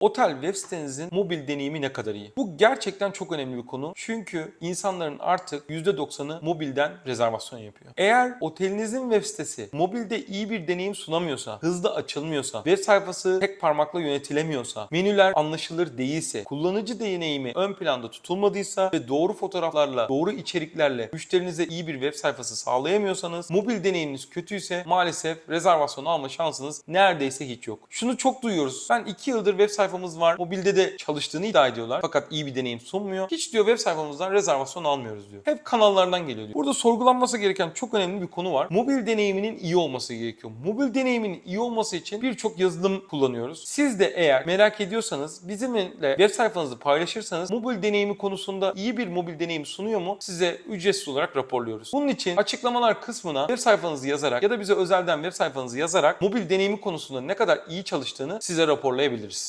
Otel web sitenizin mobil deneyimi ne kadar iyi? Bu gerçekten çok önemli bir konu. Çünkü insanların artık %90'ı mobilden rezervasyon yapıyor. Eğer otelinizin web sitesi mobilde iyi bir deneyim sunamıyorsa, hızlı açılmıyorsa, web sayfası tek parmakla yönetilemiyorsa, menüler anlaşılır değilse, kullanıcı deneyimi ön planda tutulmadıysa ve doğru fotoğraflarla, doğru içeriklerle müşterinize iyi bir web sayfası sağlayamıyorsanız, mobil deneyiminiz kötüyse maalesef rezervasyon alma şansınız neredeyse hiç yok. Şunu çok duyuyoruz. Ben 2 yıldır web sayfamız var. Mobilde de çalıştığını iddia ediyorlar. Fakat iyi bir deneyim sunmuyor. Hiç diyor web sayfamızdan rezervasyon almıyoruz diyor. Hep kanallardan geliyor diyor. Burada sorgulanması gereken çok önemli bir konu var. Mobil deneyiminin iyi olması gerekiyor. Mobil deneyimin iyi olması için birçok yazılım kullanıyoruz. Siz de eğer merak ediyorsanız bizimle web sayfanızı paylaşırsanız mobil deneyimi konusunda iyi bir mobil deneyim sunuyor mu size ücretsiz olarak raporluyoruz. Bunun için açıklamalar kısmına web sayfanızı yazarak ya da bize özelden web sayfanızı yazarak mobil deneyimi konusunda ne kadar iyi çalıştığını size raporlayabiliriz.